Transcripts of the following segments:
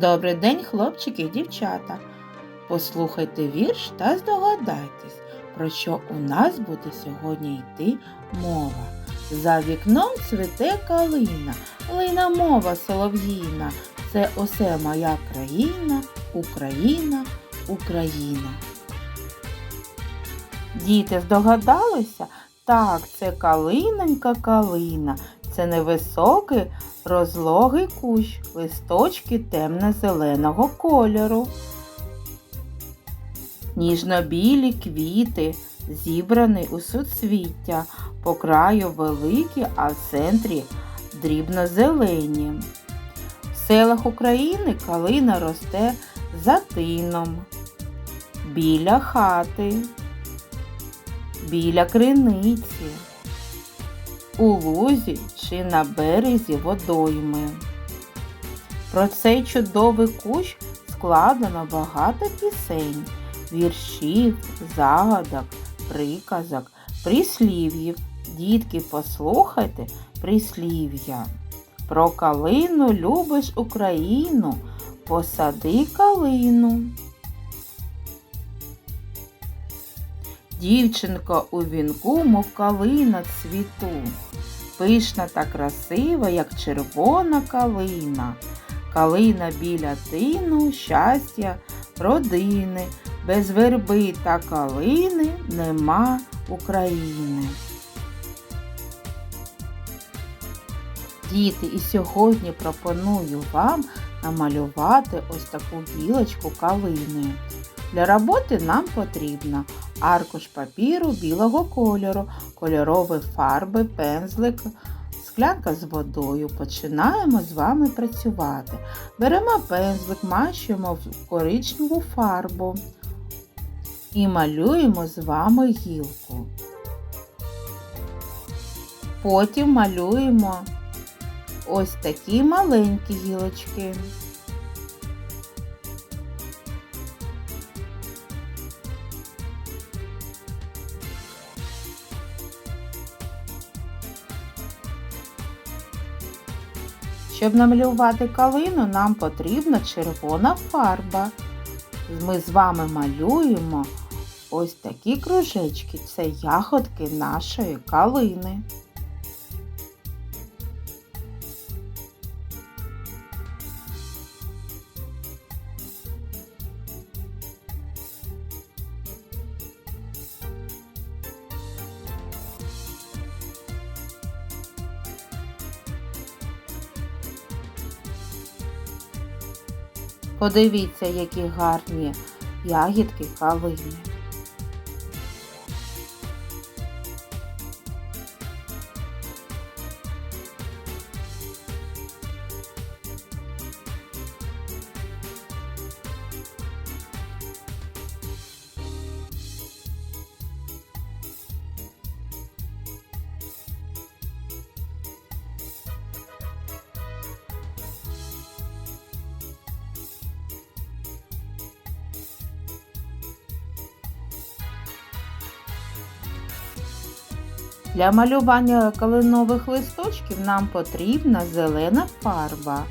Добрий день, хлопчики і дівчата. Послухайте вірш та здогадайтесь, про що у нас буде сьогодні йти мова. За вікном цвіте калина, лина мова солов'їна. Це усе моя країна, Україна, Україна. Діти здогадалися? Так, це калинонька калина. Це невисокий розлогий кущ, листочки темно-зеленого кольору. Ніжно-білі квіти, зібрані у суцвіття, по краю великі, а в центрі дрібно-зелені. В селах України калина росте за тином, біля хати, біля криниці, у лузі чи на березі водойми. Про цей чудовий кущ складено багато пісень, віршів, загадок, приказок, прислів'їв. Дітки, послухайте прислів'я. Про калину любиш Україну, посади калину. Дівчинка у вінку, мов калина цвіту, пишна та красива, як червона калина. Калина біля тину, щастя, родини, без верби та калини нема України. Діти, і сьогодні пропоную вам намалювати ось таку гілочку калини. Для роботи нам потрібно аркуш папіру білого кольору, кольорові фарби, пензлик, склянка з водою. Починаємо з вами працювати. Беремо пензлик, мащуємо в коричневу фарбу і малюємо з вами гілку. Потім малюємо ось такі маленькі гілочки. Щоб намалювати калину, нам потрібна червона фарба. Ми з вами малюємо ось такі кружечки. Це ягодки нашої калини. Подивіться, які гарні ягідки калини. Для малювання калинових листочків нам потрібна зелена фарба.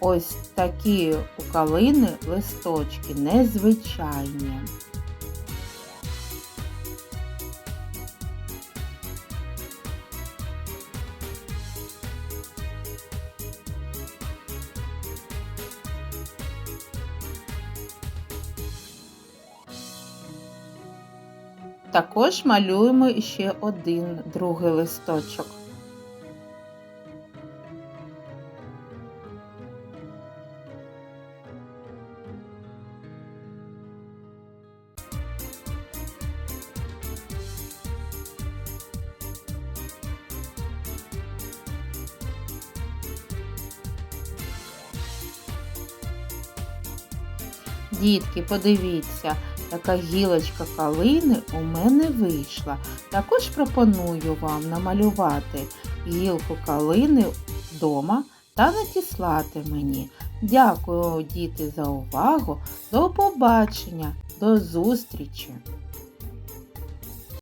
Ось такі у калини листочки незвичайні. Також малюємо ще один другий листочок. Дітки, подивіться, така гілочка калини у мене вийшла. Також пропоную вам намалювати гілку калини вдома та надіслати мені. Дякую, діти, за увагу. До побачення, до зустрічі!